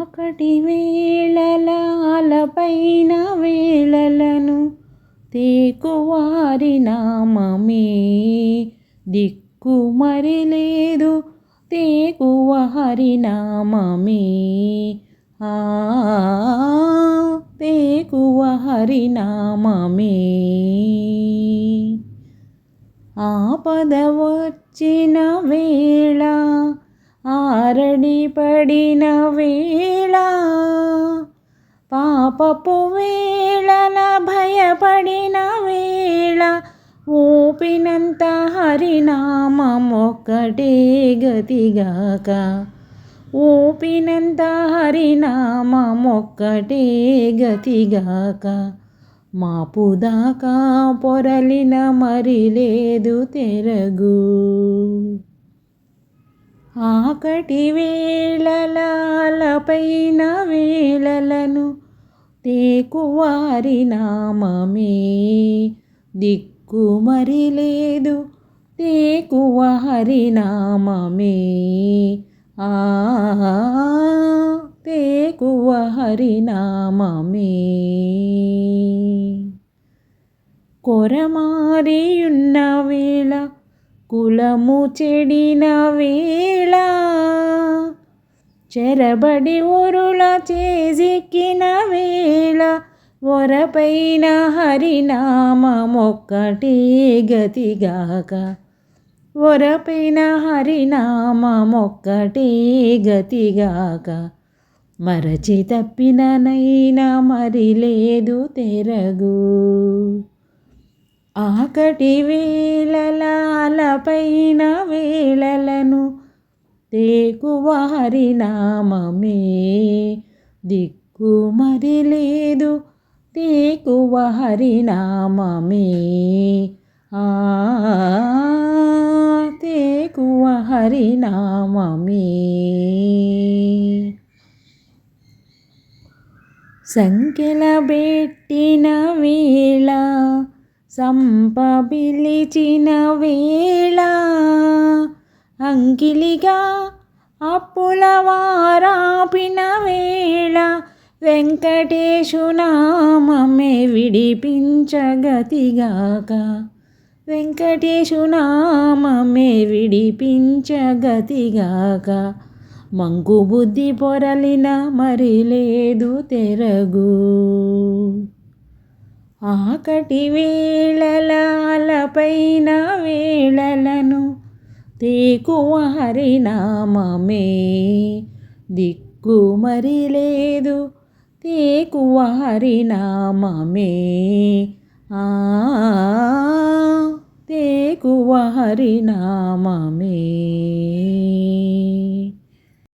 ఆకటి వేళలాలపైన వేళలను తేకువారి నామమే. దిక్కు మరి లేదు తేకువ నామమే. ఆ తేకువ హరినామమే ఆపద వచ్చిన వేళ ఆరడి పడిన వేళ పాపపు వేళల భయపడిన వేళ ఊపినంత హరినామమొక్కటే గతిగాక ఊపినంత హరినామమొక్కటే గతిగాక మాపుదాకా పొరలిన మరి లేదు తెరగు. ఆకటి వేళలాలపైన వేళలను తేకువారి నామమే. దిక్కు మరి లేదు తేకువారి నామమే. ఆ తేకువహరి నామమే. కొరమారియున్న వేళ కులము చెడిన వేళ చెరబడి ఒరుల చేజిక్కిన వేళ ఒరపైన హరినామొక్కటే గతిగాక. ఒరపైన హరినామొక్కటే గతిగాక. మరచి తప్పిననైనా మరి లేదు తెరగు. ఆకటి వేళలాలపైన వేళలను తేకువారి నామమే. దిక్కు మరి లేదు తేకువారి నామమే. ఆ తేకువ హరినామమే సంఖ్యల పెట్టిన వేళ సంపబిలిచిన వేళ అంకిలిగా అప్పుల వారాపిన వేళ వెంకటేశునామమే విడిపించగతిగాక. వెంకటేశునామమే విడిపించగతిగాక. మంకు బుద్ధి పొరలిన మరి లేదు తెరగు. ఆకటి వేళలాలపైన వేళలను తేకువ హరినామమే దిక్కు మరి లేదు తేకువ హరినామమే ఆ తేకువ హరినామమే